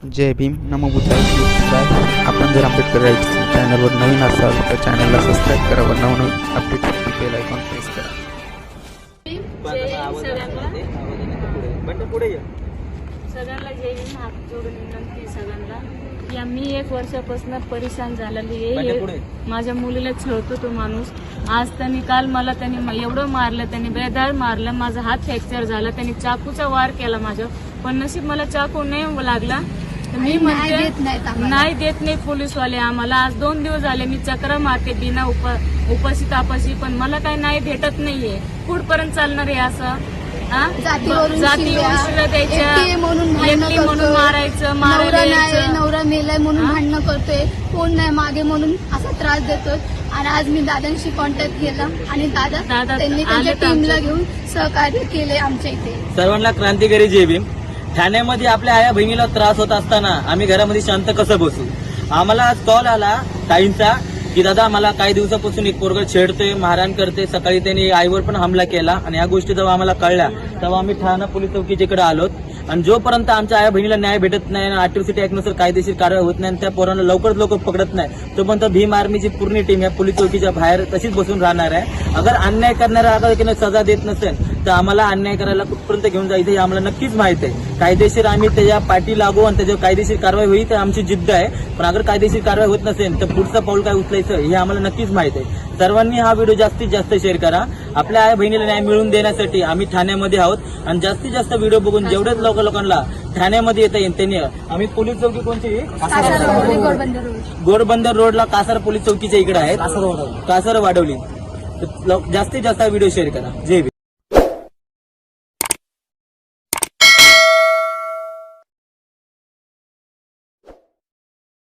जय भीम नमो बुद्धाय शिवाय. आपण जर आंबेडकर राईट्स चॅनलवर नवीन असाल तर चॅनलला सबस्क्राईब करा व नवनवीन अपडेटसाठी बेल आयकॉन प्रेस करा. जय सगळ्यांना ये सगळ्यांना जय हिंद हात जोडून विनंती सगळ्यांना. या मी एक वर्षापासून परेशान झालेली आहे. हे. माझ्या मुलीला छळतो तो माणूस. आज त्यांनी काल मला त्यांनी एवढं मारलं त्यांनी बेदार मारलं माझा हात फ्रॅक्चर झाला त्यांनी चाकूचा वार केला माझ्या पण नशीब मला चाकू नाही लागला. मी आणि न्याय म्हणते देत नाहीत आम्हाला. नाही देत नाही पोलीसवाले आम्हाला. आज दोन दिवस झाले मी चक्र मारते बिना उप उपाशी तापाशी पण मला काही नाही भेटत नाहीये. कुठपर्यंत चालणार आहे असं? हा? आहे म्हणून. मारायचं मारायला नवरा मेलाय म्हणून हा? भांडणं करतोय. कोण नाही मागे म्हणून असा त्रास देतोय. आणि आज मी दादांशी कॉन्टॅक्ट केला आणि दादा दादा त्यांनी त्यांच्या टीमला घेऊन सहकार्य केले आमच्या इथे. सर्वांना क्रांतिकारी जय भीम. ठाण्यामध्ये आपल्या आया बहिणीला त्रास होत असताना आम्ही घरामध्ये शांत कसं बसू? आम्हाला आज कॉल आला ताईंचा की दादा मला काही दिवसापासून एक पोरग छेडते मारहाण करते सकाळी त्यांनी आईवर पण हमला केला आणि या गोष्टी जेव्हा आम्हाला कळल्या तेव्हा आम्ही ठाणा पोलीस चौकीच्याकडे आलोत आणि जोपर्यंत आमच्या आया बहिणीला न्याय भेटत नाही आणि अॅट्रॉसिटी ऍक्टनुसार कायदेशीर कारवाई होत नाही आणि त्या पोरांना लवकरच लवकर पकडत नाही तोपर्यंत भीम आर्मीची पूर्ण टीम या पोलीस चौकीच्या बाहेर तशीच बसून राहणार आहे. अगर अन्याय करणाऱ्या अगर सजा देत नसेल तर आम्हाला अन्याय करायला कुठपर्यंत घेऊन जायचं हे आम्हाला नक्कीच माहीत आहे. कायदेशीर आम्ही त्याच्या पाठी लागू आणि त्याच्यावर कायदेशीर कारवाई होईल तर आमची जिद्द आहे. पण अगर कायदेशीर कारवाई होत नसेल तर पुढचं पाऊल काय उचलायचं हे आम्हाला नक्कीच माहीत आहे. सर्वांनी हा व्हिडिओ जास्तीत जास्त शेअर करा. आपल्या आई बहिणीला न्याय मिळवून देण्यासाठी आम्ही ठाण्यामध्ये आहोत. आणि जास्तीत जास्त व्हिडिओ बघून जेवढ्याच लोक लोकांना ठाण्यामध्ये येता येईल त्यांनी आम्ही पोलीस चौकी कोणती? गोरबंदर रोड. गोरबंदर रोडला कासार पोलीस चौकीच्या इकडे आहे कासार वाढवली तर जास्तीत जास्त व्हिडिओ शेअर करा. जय